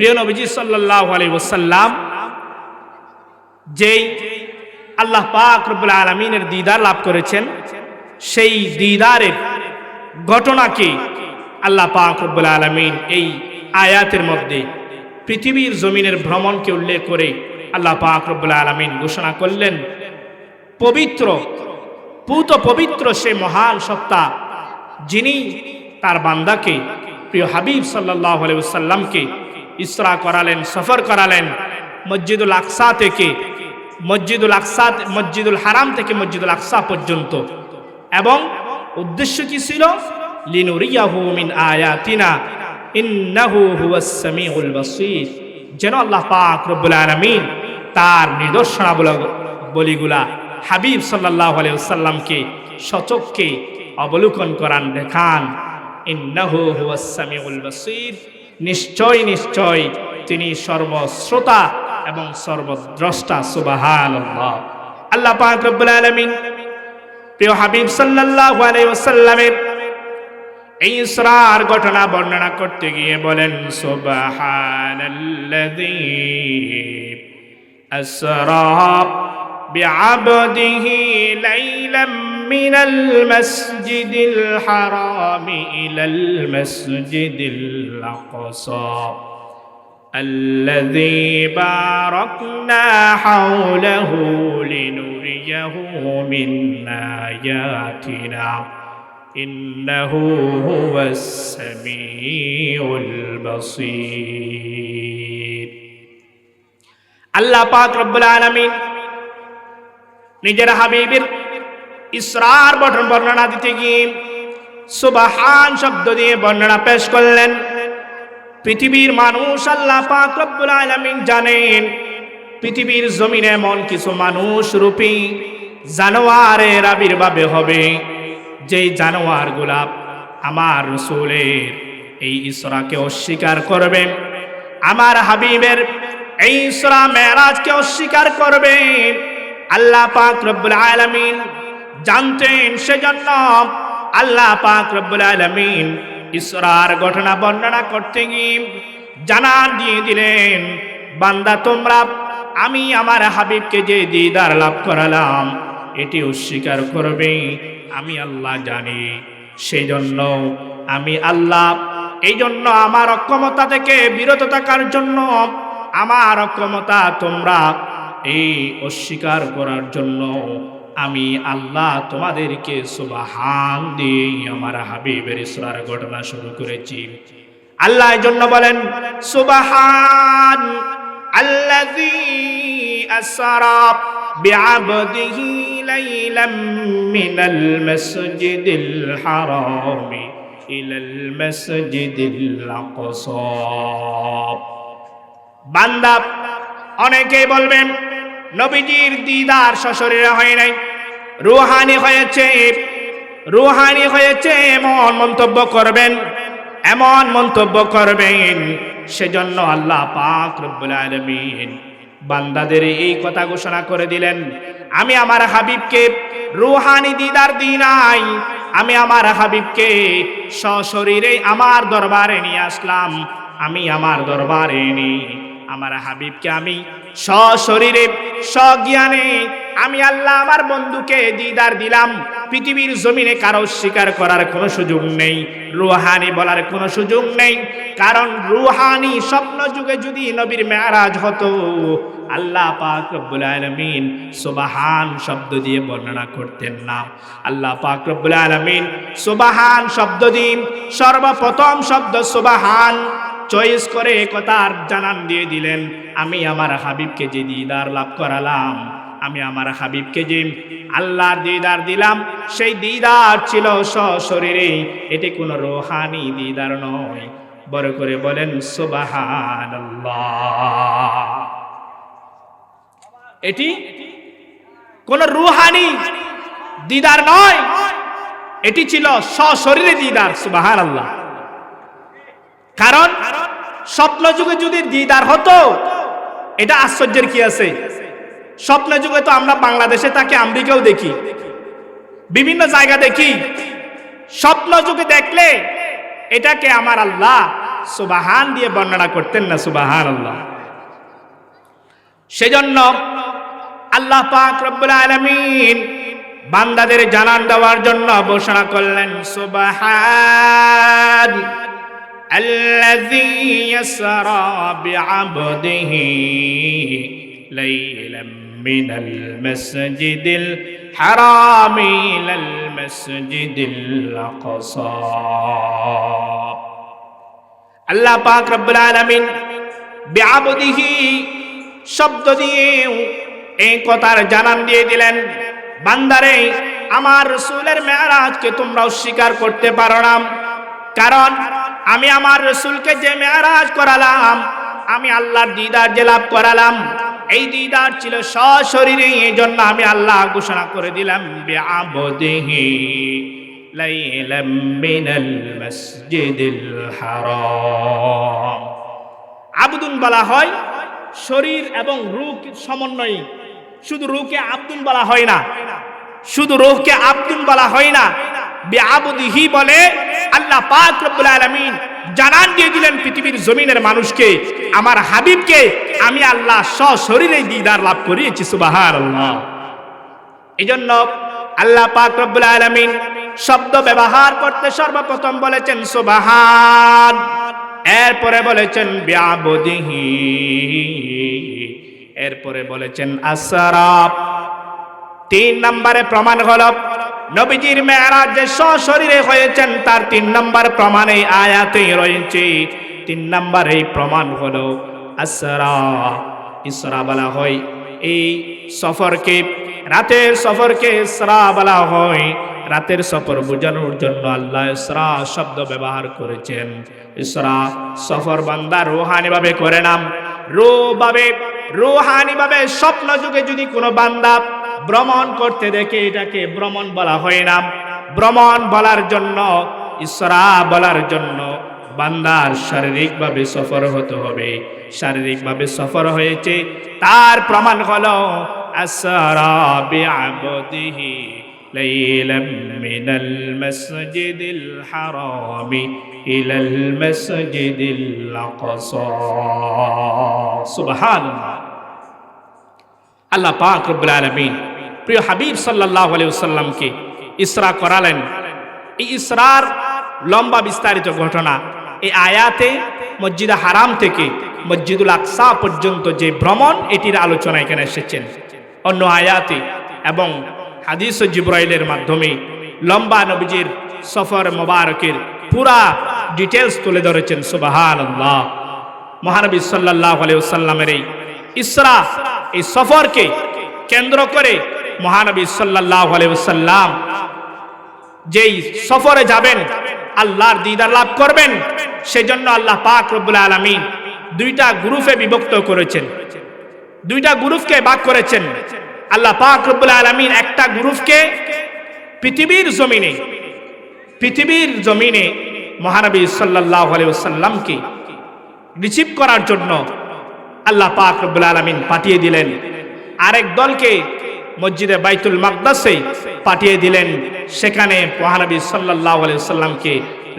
প্রিয় নবীজি সাল্লাহ আলী ওসাল্লাম যেই আল্লাহ পাক রব্বুল আলমিনের দিদার লাভ করেছেন, সেই দিদারের ঘটনাকে আল্লাহ পাক রব্বুল আলমিন এই আয়াতের মধ্যে পৃথিবীর জমিনের ভ্রমণকে উল্লেখ করে আল্লাহ পাক রব্বুল আলমিন ঘোষণা করলেন, পবিত্র, পুত পবিত্র সে মহান সত্তা যিনি তার বান্দাকে, প্রিয় হাবিব সাল্লাহ সাল্লামকে ইসরা করালেন, সফর করালেন। মসজিদুল আকসা থেকে, মসজিদুল আকসা, মসজিদুল হারাম থেকে মসজিদুল আকসা পর্যন্ত। এবং উদ্দেশ্য কি ছিল? লিনুরিয়াহু মিন আয়াতিনা, ইন্নাহু হুয়াস সামিউল বাসীর। যেন আল্লাহ পাক রব্বুল আলামিন তার নিদর্শনাবলীগুলা হাবিব সাল্লাহ আলাইসাল্লামকে সচককে অবলোকন করান, দেখান। ইন্নাহু হুয়াস সামিউল বাসীর। নিশ্চয় নিশ্চয়, তিনি সর্বশ্রোতা এবং সর্বদ্রষ্টা সুবাহান আল্লাহ পাক রব্বুল আলামিন প্রিয় হাবিব সাল্লাল্লাহু এই ইসরার ঘটনা বর্ণনা করতে গিয়ে বলেন, সুবহানাল্লাযী بعبده ليلا من المسجد الحرام إلى المسجد الأقصى الذي باركنا حوله لنريه من آياتنا إنه هو السميع البصير আল্লাহ পাক রব্বুল আলামিন নিজের হাবিবের ইসরার বটন বর্ণনা দিতে গিয়ে সুবাহান শব্দ দিয়ে বর্ণনা পেশ করলেন। পৃথিবীর মানুষ আল্লাহ পাক রব্বুল আলামিন জানেন, পৃথিবীর জমিনে এমন কিছু মানুষ রূপী জানোয়ারের আবির্ভাবে হবে, যেই জানোয়ার গোলাপ আমার রসুলের এই ইসরাকে অস্বীকার করবে, আমার হাবিবের এই ইসরা মেরাজকে অস্বীকার করবে। আল্লাহ পাক রব্বুল আলামিন জানতেন সেজন্য আল্লাহ পাক রব্বুল আলামিন ইসরার ঘটনা বর্ণনা করতে গিয়ে জানান দিয়ে দিলেন, বান্দা তোমরা, আমি আমার হাবিবকে যে দিদার লাভ করালাম, এটি অস্বীকার করবে, আমি আল্লাহ জানি। সেই জন্য আমি আল্লাহ এই জন্য আমার অক্ষমতা থেকে বিরত থাকার জন্য আমার অক্ষমতা তোমরা এই অস্বীকার করার জন্য আমি আল্লাহ তোমাদেরকে সুবাহান দিয়ে আমার হাবিবের ইসরার ঘটনা শুরু করেছি। আল্লাহ জন্য বলেন, সুবাহান আল্লাযী আসরা বিআবদিহি লাইলাম মিনাল মাসজিদিল হারাম ইলাল মাসজিদিল আকসা। বান্দা অনেকেই বলবেন নবীজির দিদার সশরীরে হয় নাই। রুহানি হয়েছে রুহানি হয়েছে, এমন মন্তব্য করবেন, এমন মন্তব্য করবেন, সেজন্য আল্লাহ পাক রব্বুল আলামিন বান্দাদের এই কথা ঘোষণা করে দিলেন, আমি আমার হাবিবকে রুহানি দিদার দিই নাই, আমি আমার হাবিবকে সশরীরে আমার দরবারে নিয়ে আসলাম, আমি আমার দরবারে নিয়ে আমার হাবিবকে আমি সশরীরে, সজ্ঞানে আমি আল্লাহ আমার বন্ধুকে দিদার দিলাম। পৃথিবীর জমিনে কারও স্বীকার করার কোনো সুযোগ নেই, রুহানি বলার কোনো সুযোগ নেই। কারণ রুহানি স্বপ্ন যুগে যদি নবীর মেয়ারাজ হতো, আল্লাহ পাক রব্বুল আলমিন সুবাহান শব্দ দিয়ে বর্ণনা করতেন না। আল্লাহ পাক রব্বুল আলমিন সুবাহান শব্দ দিন, সর্বপ্রথম শব্দ সুবাহান। চয়েস করে একতার জানান দিয়ে দিলেন, আমি আমার হাবিবকে যে দিদার লাভ করালাম, আমি আমার হাবিবকে যে আল্লাহর দিদার দিলাম, সেই দিদার ছিল সশরীরে। এটি কোনো রোহানি দিদার নয়। বড় করে বলেন সুবাহান এটি কোন রুহানি দিদার নয়। এটি ছিল সশরীরে দিদার সুবাহান আল্লাহ কারণ স্বপ্ন যুগে যদি দিদার হতো, এটা আশ্চর্যের কি আছে? স্বপ্ন যুগে তো আমরা বাংলাদেশে তাকে আমেরিকাও দেখি। বিভিন্ন জায়গা দেখি। স্বপ্ন যুগে দেখলে এটাকে আমার আল্লাহ সুবাহান দিয়ে বর্ণনা করতেন না সুবাহান আল্লাহ সেজন্য আল্লাহ পাক রব্বুল আলামিন বান্দাদের জানান দেওয়ার জন্য ঘোষণা করলেন, সুবাহান। الذي يسرى بعبده ليلا من المسجد الحرام إلى المسجد الأقصى আল্লাহ পাক রব্বুল আলামিন বিআবদিহি শব্দ দিয়ে এই কথার জানান দিয়ে দিলেন বান্দারে আমার রসুলের মেয়ারাজকে তোমরা অস্বীকার করতে পারো না কারণ আমি আমার রসুলকে যে মেয়ারাজ করালাম, আমি আল্লাহর দিদার যে লাভ করালাম, এই দিদার ছিল সশরীরে এই জন্য আমি আল্লাহ ঘোষণা করে দিলাম, বিআবদিহি আবদুন বলা হয় শরীর এবং রূহ সমন্বয়ী। শুধু রূহকে আব্দুল বলা হয় না, শুধু রূহকে আব্দুল বলা হয় না বেআবুদিহি বলে আল্লাহ পাক রব্বুল আলামিন জানান দিয়ে দিলেন পৃথিবীর জমিনের মানুষকে, আমার হাবিবকে, আমি আল্লাহ সশরীরে দিদার লাভ করিয়েছি, সুবহানাল্লাহ। এজন্য আল্লাহ পাক রব্বুল আলামিন শব্দ ব্যবহার করতে সর্বপ্রথম বলেছেন, সুবহান। এরপরে বলেছেন, বিআবদিহি। এরপরে বলেছেন, আসরাফ। তিন নম্বরে প্রমাণ হল নবীজির মেয়ারাজ যে সশরীরে হয়েছেন, তার তিন নম্বর প্রমাণ এই আয়াতেই রয়েছে। তিন নম্বর এই প্রমাণ হল আসরা। ইসরা বলা হয় এই সফরকে, রাতের সফরকে ইসরা বলা হয়। রাতের সফর বোঝানোর জন্য আল্লাহ ইসরা শব্দ ব্যবহার করেছেন। ইসরা সফর বান্দা রোহানিভাবে করে নাম। রোভাবে, রোহানিভাবে স্বপ্ন যুগে যদি কোনো বান্দা ভ্রমণ করতে দেখে এটাকে ভ্রমণ বলা হয় না ভ্রমণ বলার জন্য ইসরা বলার জন্য বান্দার শারীরিকভাবে সফর হতে হবে শারীরিকভাবে সফর হয়েছে তার প্রমাণ হলো আসরা বিআবদিহি ليلا من المسجد الحرام إلى المسجد الأقصى سبحان الله আল্লাহ পাক রব্বুল আলামিন প্রিয় হাবিব সাল্লাল্লাহু আলাইহি ইসরা করালেন। এই ইসরার লম্বা বিস্তারিত ঘটনা, এই আয়াতে মসজিদ হারাম থেকে মসজিদুল আকসা পর্যন্ত যে ভ্রমণ, এটির আলোচনা এখানে এসেছেন। অন্য আয়াতে এবং হাদিস ও জিব্রাইলের মাধ্যমে লম্বা নবীজির সফর মোবারকের পুরা ডিটেলস তুলে ধরেছেন সুবাহান মহানবী সাল্লাহ আলাইসাল্লামের এই ইসরা, এই সফরকে কেন্দ্র করে মহানবী সাল্লাহ আলাইসাল্লাম যেই সফরে যাবেন, আল্লাহর দিদার লাভ করবেন, সেজন্য আল্লাহ পাক রব্বুল আলমিন দুইটা গ্রুপে বিভক্ত করেছেন। দুইটা গ্রুপকে ভাগ করেছেন। আল্লাহ পাক রব্বুল আলমিন একটা গ্রুপকে পৃথিবীর জমিনে পৃথিবীর জমিনে মহানবী সাল্লাহ আলাইসাল্লামকে রিসিভ করার জন্য আল্লাহ পাক রব্বুল আলমিন পাঠিয়ে দিলেন। আরেক দলকে মসজিদে বাইতুল মাকদাসে পাঠিয়ে দিলেন। সেখানে মহানবী সাল্লাহ সাল্লামকে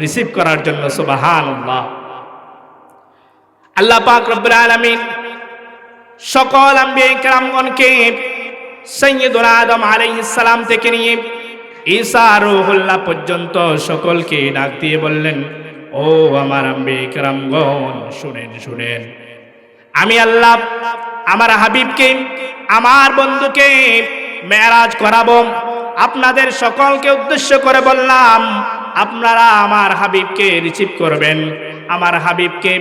রিসিভ করার জন্য সুবাহান আল্লাহ পাক রব্বুল আলমিন সকল আম্বিয়া কেরামগণকে সৈয়দুল আদম আলাইহিসসালাম থেকে নিয়ে ঈসা রুহুল্লাহ পর্যন্ত সকলকে ডাক দিয়ে বললেন, ও আমার আম্বে কেরামগণ শুনেন শুনেন। আমি আল্লাহ আমার হাবিবকে, আমার বন্ধুকে মেরাজ করাবো। আপনাদের সকলকে উদ্দেশ্য করে বললাম, আপনারা আমার হাবিবকে রিসিভ করবেন। আমার হাবিবকে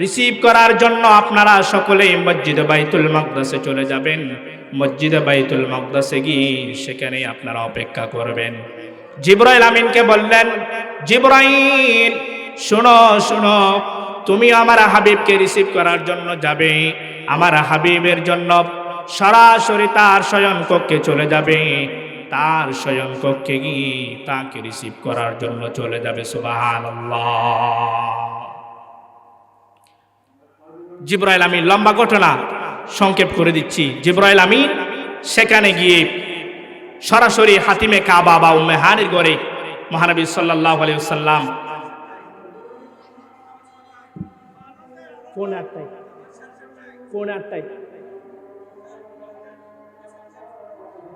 রিসিভ করার জন্য আপনারা সকলেই মসজিদ বাইতুল মকদাসে চলে যাবেন। মসজিদে বাইতুল মকদাসে গিয়ে সেখানে আপনারা অপেক্ষা করবেন। জিব্রাইল আমিনকে বললেন, জিব্রাইল, শোনো, শুনো তুমি আমার হাবিবকে রিসিভ করার জন্য যাবে। আমার হাবিবের জন্য সরাসরি তার শয়ন কক্ষে চলে যাবে। তার শয়ন কক্ষে গিয়ে তাকে রিসিভ করার জন্য চলে যাবে সুবাহান জিব্রাইল আমি লম্বা ঘটনা সংক্ষেপ করে দিচ্ছি। জিব্রাইল আমি সেখানে গিয়ে সরাসরি হাতিমে কাবা বা উম্মে হানির গড়ে মহানবী সাল্লাহ আলিয়াল্লাম পৌনে আটটায় পৌনে আটটায়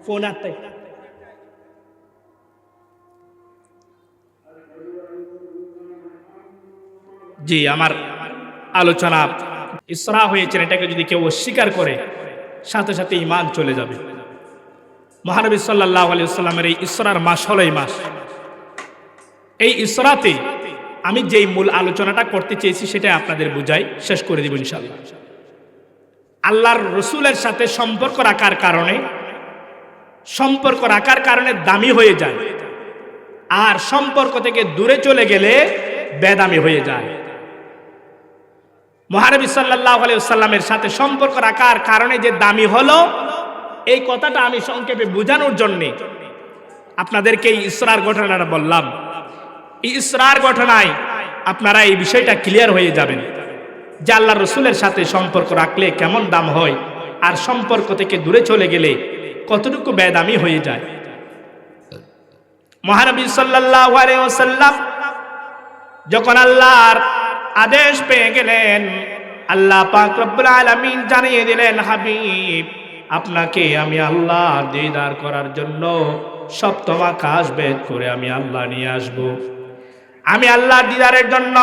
পৌনে আটটায় জি, আমার আলোচনা ইসরা হয়েছেন, এটাকে যদি কেউ অস্বীকার করে, সাথে সাথে ইমান চলে যাবে। মহানবী সাল্লাহ আলিয়াল্লামের এই ইসরার মাস হলো এই মাস। এই ইসরাতে আমি যেই মূল আলোচনাটা করতে চেয়েছি সেটা আপনাদের বুঝাই, শেষ করে দিব ইনশাল্লাহ আল্লাহর রসুলের সাথে সম্পর্ক রাখার কারণে, সম্পর্ক রাখার কারণে দামি হয়ে যায়। আর সম্পর্ক থেকে দূরে চলে গেলে বেদামি হয়ে যায়। মহানবী সাল্লাহ আলিয়াল্লামের সাথে সম্পর্ক রাখার কারণে যে দামি হলো, এই কথাটা আমি সংক্ষেপে বোঝানোর জন্যে আপনাদেরকে এই ইসরার ঘটনাটা বললাম। ইসরার ঘটনায় আপনারা এই বিষয়টা ক্লিয়ার হয়ে যাবেন যে আল্লাহ রসুলের সাথে সম্পর্ক রাখলে কেমন দাম হয় আর সম্পর্ক থেকে দূরে চলে গেলে কতটুকু বেদামি হয়ে যায়। মহানবী আলাইসাল্লাম যখন আল্লাহর আদেশ পেয়ে গেলেন, আল্লাহ পাক জানিয়ে দিলেন, হাবিব, আপনাকে আমি আল্লাহ দিদার করার জন্য সপ্তম আকাশ বেদ করে আমি আল্লাহ নিয়ে আসব। আমি আল্লাহ দিদারের জন্য,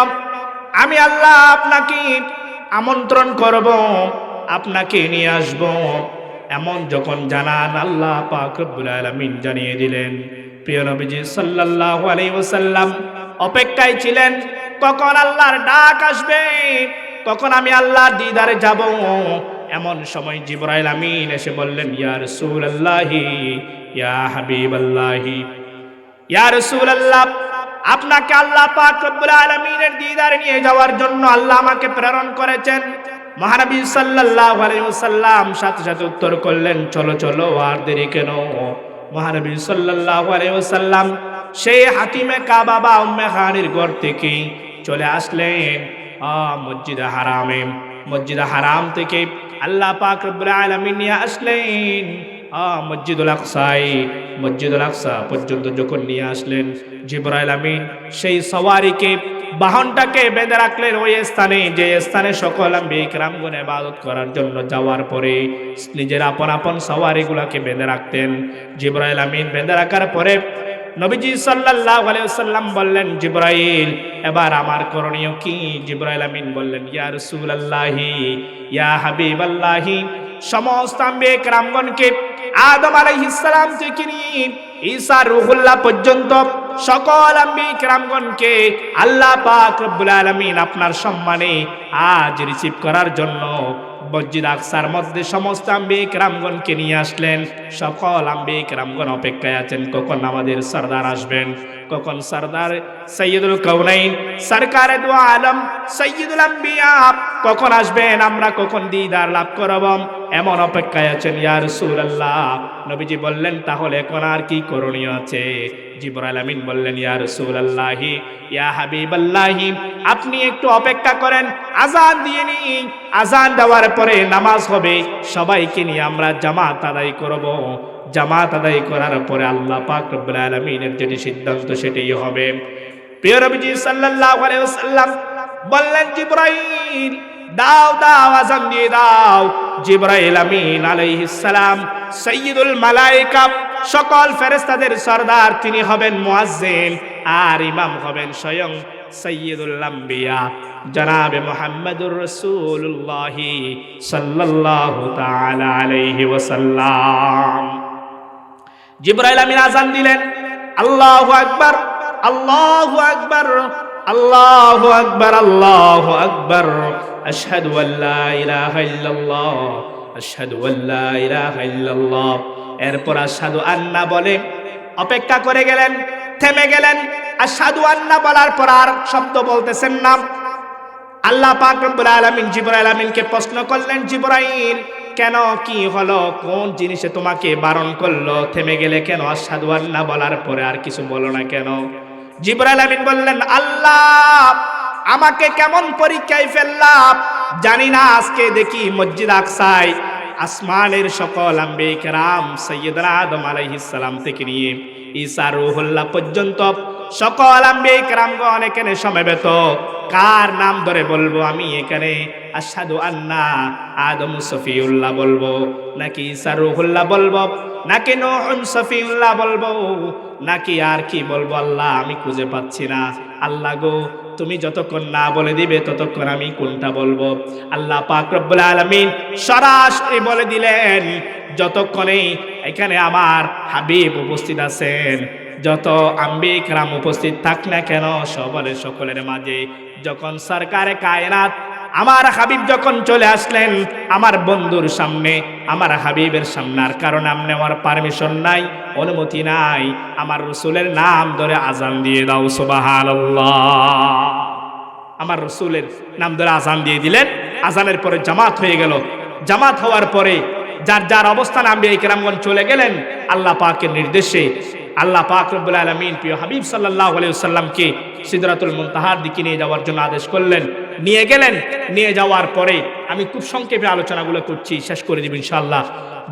আমি আল্লাহ আপনাকে আমন্ত্রণ করব, আপনাকে নিয়ে আসব। এমন যখন জানান আল্লাহ পাক রব্বুল আলামিন জানিয়ে দিলেন, প্রিয় নবীজি সাল্লাল্লাহু আলাইহি ওয়াসাল্লাম অপেক্ষায় ছিলেন, কখন আল্লাহর ডাক আসবে তখন আমি আল্লাহ দিদারে যাব। এমন সময় জিবরাইল আমিন এসে বললেন, ইয়া রাসূলুল্লাহি, ইয়া হাবিবাল্লাহি, ইয়া রাসূলুল্লাহ আপনাকে আল্লাহ পাক রব্বুল আলামিনের দিদারে নিয়ে যাওয়ার জন্য আল্লাহ আমাকে প্রেরণ করেছেন। মহানবী সাল্লাল্লাহু আলাইহি ওয়াসাল্লাম সাথে সাথে উত্তর করলেন, চলো চলো, আর দেরি কেন? মহানবী সাল্লাল্লাহু আলাইহি ওয়াসাল্লাম সেই হাতিমে কাবা বা উম্মে খানির ঘর থেকে চলে আসলেন। মসজিদে হারামে, মসজিদ হারাম থেকে আল্লাহ পাক রব্বুল আলামিন নিয়ে আসলেন। মসজিদুল আকসাই মসজিদ আকসা পর্যন্ত যখন নিয়ে আসলেন জিবরাইল আমিন, সেই সওয়ারিকে, বাহনটাকে বেঁধে রাখলেন ওই স্থানে, যে স্থানে সকল বিক্রামগুণ ইবাদত করার জন্য যাওয়ার পরে নিজের আপন আপন সওয়ারিগুলাকে বেঁধে রাখতেন। জিবরাইল আমিন বেঁধে রাখার পরে নবীজি সাল্লাল্লাহু আলাইহি ওয়াসাল্লাম বললেন, জিবরাইল, এবার আমার করণীয় কি? জিবরাইল আমিন বললেন, ইয়া রাসূলুল্লাহি, ইয়া হাবিবাল্লাহি। সমস্ত আম্বিয়ে রামগণকে আদম আলাইহিসসালাম থেকে নিয়ে ঈসা রুহুল্লাহ পর্যন্ত সকল আম্বি কেরামগণকে আল্লাহ পাক রব্বুল আলামিন আপনার সম্মানে আজ রিসিভ করার জন্য মসজিদ আকসার মধ্যে সমস্ত আম্বিক রামগণকে নিয়ে আসলেন। সকল আম্বিক রামগণ অপেক্ষায় আছেন। কখন আমাদের সর্দার আসবেন? কখন সর্দার সৈয়দুল কৌনাইন সরকারে আলম, সৈয়দুল আম্বিয়া, কখন আসবেন? আমরা কখন দিদার লাভ করব? এমন অপেক্ষায় আছেন, ইয়া রাসূলুল্লাহ। নবীজি বললেন, তাহলে এখন আর কি করণীয় আছে? জিবরাইল আমিন বললেন, ইয়া রাসূলুল্লাহি, ইয়া হাবিবাল্লাহি আপনি একটু অপেক্ষা করেন, আজান দিয়ে নিন। আজান দেওয়ার পরে নামাজ হবে, সবাইকে নিয়ে আমরা জামাত আদায় করব। জামাত আদায় করার পরে আল্লাহ পাক রব্বুল আলামিনের যেটি সিদ্ধান্ত সেটাই হবে। প্রিয় আলাইহি ওয়াসাল্লাম বললেন, জিবরাইল, দাও দাও, আজান দিয়ে দাও। জিবরাইল আমিন আলাইহিস সালাম সাইয়্যিদুল সকল ফেরেশতাদের সর্দার তিনি হবেন মুয়াজ্জিন, আর ইমাম হবেন স্বয়ং জনাবে রসুল্লাহ আজান দিলেন, আল্লাহু আল্লাহু আকবার, আল্লাহু আল্লাহু আকবার। এরপর আশহাদু আন্না বলে, অপেক্ষা করে গেলেন থেমে গেলেন। আর সাধু আন্না বলার পর আর শব্দ বলতেছেন না। আল্লাহ পাক রব্বুল আলামিন জিবরাইল আমিনকে প্রশ্ন করলেন, জিবরাইল, কেন, কি হলো? কোন জিনিসে তোমাকে বারণ করল? থেমে গেলে কেন? আশহাদু আন্না বলার পরে আর কিছু বলো না কেন? জিবরাইল আমিন বললেন, আল্লাহ, আমাকে কেমন পরীক্ষায় ফেললাম জানি না, আজকে দেখি মসজিদ আকসায় আসমানের সকল আম্বে কেরাম সৈয়দনা আদম আলাইহিস সালাম থেকে নিয়ে ঈসা রুহুল্লাহ পর্যন্ত সকল আম্বে কেরামগণ এখানে সমবেত। কার নাম ধরে বলব আমি এখানে? আসাদু আন্না আদম সফিউল্লাহ বলব। নাকি সারুহুল্লাহ বলব? নাকি নোহন সফিউল্লাহ বলব? নাকি আর কি বলব? আল্লাহ আমি খুঁজে পাচ্ছি না। আল্লাহ গো তুমি যতক্ষণ না বলে দিবে, ততক্ষণ আমি কোনটা বলব? আল্লাহ পাক রব্বুল আলামিন সরাসরি বলে দিলেন, যতক্ষণে এখানে আমার হাবিব উপস্থিত আছেন, যত আম্বিক রাম উপস্থিত থাক না কেন সবলে সকলের মাঝে যখন সরকারে কায়নাত আমার হাবিব যখন চলে আসলেন, আমার বন্ধুর সামনে, আমার হাবিবের সামনে, আর কারণ নাম নেওয়ার পারমিশন নাই, অনুমতি নাই, আমার রসুলের নাম ধরে আজান দিয়ে দাও সুবাহান আমার রসুলের নাম ধরে আজান দিয়ে দিলেন, আজানের পরে জামাত হয়ে গেল। জামাত হওয়ার পরে যার যার অবস্থান আমি এই কেরামগঞ্জ চলে গেলেন, আল্লাহ পাকের নির্দেশে, আল্লাহ পাক রব্বুল আলমিন প্রিয় হাবিব সাল্লাহ আলাইসাল্লামকে সিদরাতুল মুনতাহার দিকে নিয়ে যাওয়ার জন্য আদেশ করলেন। নিয়ে গেলেন, নিয়ে যাওয়ার পরে আমি খুব সংক্ষেপে আলোচনাগুলো করছি, শেষ করে দিব ইনশাআল্লাহ।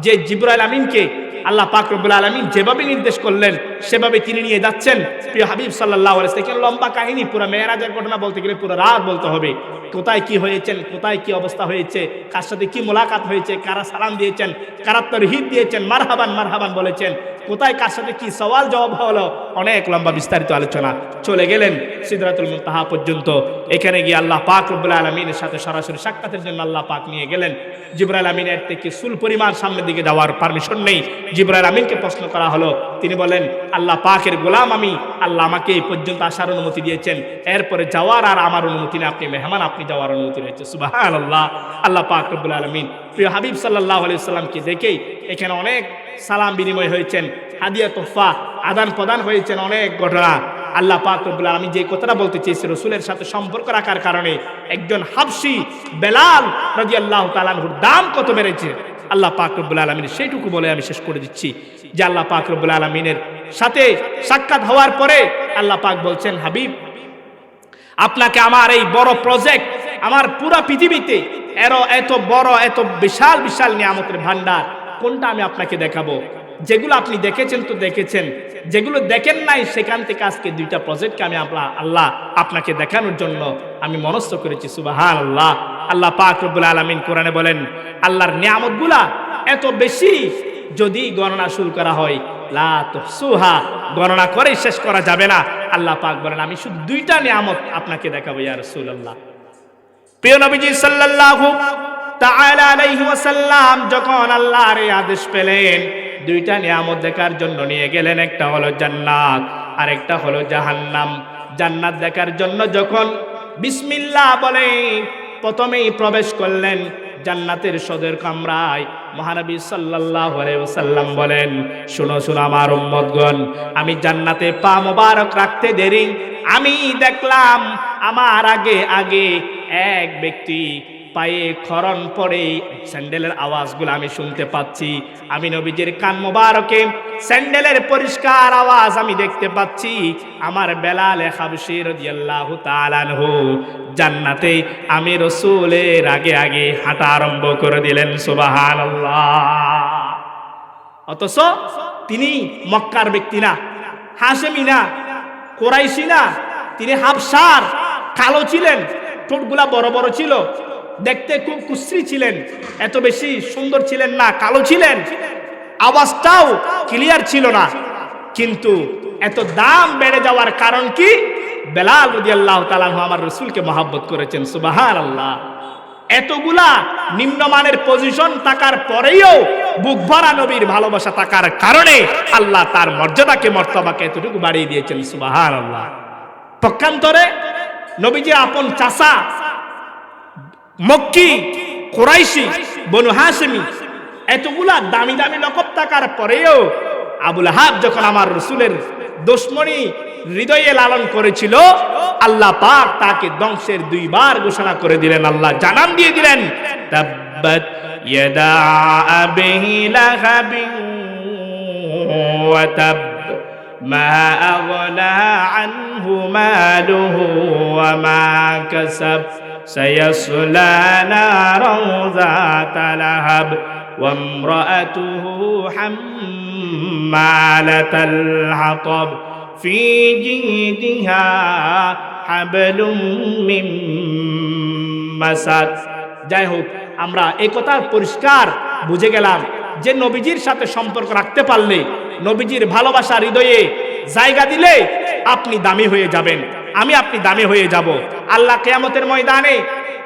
যে জিবরাইল আমিনকে আল্লাহ পাক রব্বুল আলমিন যেভাবে নির্দেশ করলেন, সেভাবে তিনি নিয়ে যাচ্ছেন। প্রিয় হাবিব সাল্লাহ আলাইসলাম লম্বা কাহিনী, পুরো মেয়েরাজের ঘটনা বলতে গেলে পুরো রাত বলতে হবে। কোথায় কি হয়েছেন, কোথায় কি অবস্থা হয়েছে, কার সাথে কি মোলাকাত হয়েছে, কারা সালাম দিয়েছেন, কারা তরহিদ দিয়েছেন, মারহাবান মারহাবান বলেছেন। কোথায়, কার সাথে কি সওয়াল জবাব হলো? অনেক লম্বা বিস্তারিত আলোচনা। চলে গেলেন সিদরাতুল মুনতাহা পর্যন্ত। এখানে গিয়ে আল্লাহ পাক রব্বুল আলমিনের সাথে সরাসরি সাক্ষাতের জন্য আল্লাহ পাক নিয়ে গেলেন। জিবরাইল আমিনের থেকে সুল পরিমাণ সামনের দিকে যাওয়ার পারমিশন নেই। জিবরাইল আমিনকে প্রশ্ন করা হলো, তিনি বলেন, আল্লাহ পাকের গোলাম আমি। আল্লাহ আমাকে এই পর্যন্ত আসার অনুমতি দিয়েছেন। এরপরে যাওয়ার আর আমার অনুমতি নেই। আপনি মেহমান, আপনি যাওয়ার অনুমতি রয়েছে। সুবাহ আল্লাহ আল্লাহ পাক রব্বুল আলমিন প্রিয় হাবিব সাল্লাহ আলাইসাল্লামকে দেখেই এখানে অনেক সালাম বিনিময় হয়েছেন, হাদিয়া তোফা আদান প্রদান হয়েছেন অনেক ঘটনা। আল্লাহ পাক রব্বুল আমি যে কথাটা বলতে চেয়েছি রসুলের সাথে সম্পর্ক রাখার কারণে একজন হাবসি বেলাল রাজি আল্লাহ তালানহুর দাম কত বেড়েছে? আল্লাহ পাক রব্বুল আলমিন সেইটুকু বলে আমি শেষ করে দিচ্ছি যে আল্লাহ পাক রব্বুল আলমিনের সাথে সাক্ষাৎ হওয়ার পরে আল্লাহ পাক বলছেন, হাবিব, আপনাকে আমার এই বড় প্রজেক্ট আমার পুরা পৃথিবীতে এর এত বড়, এত বিশাল বিশাল নিয়ামতের ভান্ডার কোনটা আমি আপনাকে দেখাবো? যেগুলো আপনি দেখেছেন তো দেখেছেন। যেগুলো দেখেন নাই, সেখান থেকে আজকে দুইটা প্রজেক্টকে আমি আল্লাহ আপনাকে দেখানোর জন্য আমি মনস্থ করেছি সুবাহান আল্লাহ আল্লাহ পাক রব্বুল আলমিন কোরআনে বলেন, আল্লাহর নিয়ামতগুলা এত বেশি যদি গণনা শুরু করা হয়, লা সুহা গণনা করে শেষ করা যাবে না। আল্লাহ পাক বলেন, আমি শুধু দুইটা নিয়ামত আপনাকে দেখাবো, ইয়া রাসূলুল্লাহ। প্রিয় নবীজি সাল্লাল্লাহু তাআলা আলাইহি ওয়াসাল্লাম যখন আল্লাহর এই আদেশ পেলেন, দুইটা নিয়ামত দেখার জন্য নিয়ে গেলেন। একটা হলো জান্নাত আর একটা হলো জাহান্নাম। জান্নাত দেখার জন্য যখন বিসমিল্লাহ বলে প্রথমেই প্রবেশ করলেন, জান্নাতের সদের কামরায় মহানবী সাল্লাল্লাহু আলাইহি ওয়াসাল্লাম বলেন, শুনো শুনো আমার উম্মতগণ, আমি জান্নাতে পা মোবারক রাখতে দেরি। আমি দেখলাম আমার আগে আগে এক ব্যক্তি পায়ে খরণ পড়ে স্যান্ডেলের আওয়াজগুলো আমি শুনতে পাচ্ছি। আমি নবীজির কান মোবারকে স্যান্ডেলের পরিষ্কার আওয়াজ আমি দেখতে পাচ্ছি। আমার বেলালে হাবশি রাদিয়াল্লাহু তাআলা আনহু জান্নাতে আমি রসুলের আগে আগে হাঁটা আরম্ভ করে দিলেন, সুবহানাল্লাহ। অথচ তিনি মক্কার ব্যক্তি না হাসেমি না, কোরাইশি না, তিনি হাফসার কালো ছিলেন। ঠোঁটগুলা বড় বড় ছিল। দেখতে খুব কুশ্রী ছিলেন। এত বেশি সুন্দর ছিলেন না, কালো ছিলেন। আওয়াজটাও ক্লিয়ার ছিল না। কিন্তু এত দাম বেড়ে যাওয়ার কারণ কি? বেলাল রদি আল্লাহ তালাহ আমার রসুলকে মহাব্বত করেছেন সুবাহান আল্লাহ এতগুলা নিম্নমানের পজিশন থাকার পরেও বুক ভরা নবীর ভালোবাসা থাকার কারণে আল্লাহ তার মর্যাদাকে, মর্তবাকে এতটুকু বাড়িয়ে দিয়েছেন সুবাহান আল্লাহ পক্ষান্তরে নবীজি আপন চাষা মক্কি, কোরাইশি, বনু হাসেমি এতগুলা দামি দামি লকব থাকার পরেও আবুল হাব যখন আমার রসুলের দুশ্মনী হৃদয়ে লালন করেছিল, আল্লাহ পাক তাকে ধ্বংসের দুইবার ঘোষণা করে দিলেন, আল্লাহ জানান দিয়ে দিলেন, তাব্বাত ইয়াদা আবিহি লাহাবিন ওয়া ما أغنى عنه ماله وما كسب سيصلى نارا ذات لهب وامرأته حمالة الحطب في جيدها হাবলুম মিন মাসাদ যাই হোক আমরা এই কথা পরিষ্কার বুঝে গেলাম যে নবীজির সাথে সম্পর্ক রাখতে পারলে নবীজির ভালোবাসা হৃদয়ে জায়গা দিলে আপনি দামি হয়ে যাবেন। আমি আপনি দামি হয়ে যাব। আল্লাহ কেয়ামতের ময়দানে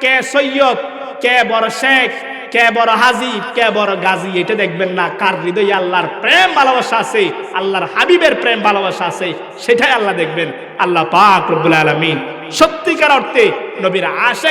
কে সৈয়দ, কে বড় শেখ, কে বড় হাজি, কে বড় গাজী, এটা দেখবেন না। কার হৃদয়ে আল্লাহর প্রেম ভালোবাসা আছে, আল্লাহর হাবিবের প্রেম ভালোবাসা আছে, সেটাই আল্লাহ দেখবেন। আল্লাহ পাক রব্বুল আলামিন সত্যিকার অর্থে নবীর আশেক